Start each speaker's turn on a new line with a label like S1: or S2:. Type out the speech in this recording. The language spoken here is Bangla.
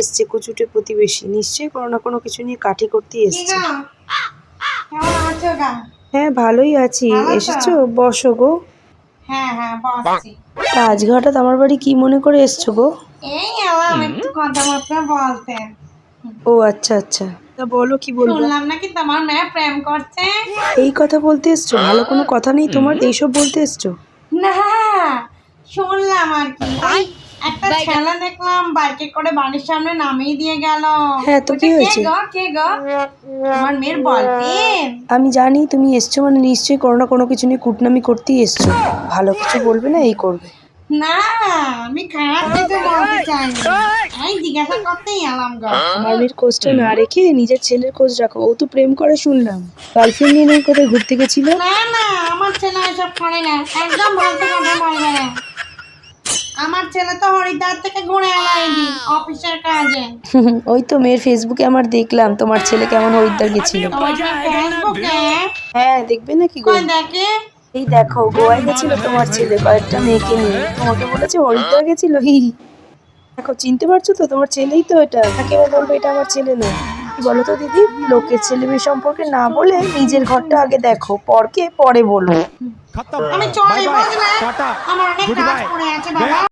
S1: এসছে কুচুটে প্রতিবেশী। নিশ্চয়ই কোনো না কোনো কিছু নিয়ে কাঠি করতে
S2: কি
S1: এসছে। হ্যাঁ ভালোই আছি। এসেছ? বসো গো।
S2: হ্যাঁ হ্যাঁ বসছি।
S1: তা আজকে হঠাৎ আমার বাড়ি কি মনে করে এসছো গো? ও আচ্ছা আচ্ছা। তা বলো কি বলব?
S2: শুনলাম নাকি তোমার মেয়ে প্রেম করছে?
S1: এই কথা বলতে এসছো? ভালো কোনো কথা নেই তোমার? এইসব বলতে এসছো?
S2: না শুনলাম আর কি। একটা ছেলে দেখলাম বাইকে করে বাড়ির সামনে নামিয়ে দিয়ে গেল।
S1: হ্যাঁ, তো কি হয়েছে?
S2: কে গো? আমার মেয়ের
S1: আমি জানি তুমি এসছো মানে নিশ্চয়ই কোনো না কোনো কিছু নিয়ে কুটনামি করতেই এসছো। ভালো কিছু বলবে না এই করবে।
S2: না আমি খারাপ কিছু বলতে চাইনি। আমি জিজ্ঞাসা করতেই এলাম গো।
S1: আমার মেয়ের কোচটা না রেখে নিজের ছেলের কোচ রাখো ও তো প্রেম করে শুনলাম। গার্লফ্রেন্ড নিয়ে কোথায় ঘুরতে গেছিল?
S2: না না আমার ছেলে এসব করে না একদম বলতে কথা বলবে না। আমার ছেলে তো হরিদ্বার থেকে ঘুরে এলাইনি অফিসের কাজে।
S1: ওই তো মেয়ের ফেসবুকে আমার দেখলাম তোমার ছেলে কেমন হরিদ্বার গেছিল। হ্যাঁ দেখবে নাকি গো?
S2: দেখে?
S1: এই দেখো গোয়ায় গেছিল তোমার ছেলে কয়েকটা মেয়েকে নিয়ে। তোমাকে বলেছে হরিদ্বার গেছিল। হি দেখো চিনতে পারছ তো? তোমার ছেলেই তো এটা। তাকে এবার বলবে এটা আমার ছেলে নয়? বলো তো দিদি? লোকের ছেলে মেয়ে সম্পর্কে না বলে নিজের ঘরটা আগে দেখো পরকে পরে বলো।
S2: আমি চলে আমার অনেক কাজ পড়ে আছে বাবা।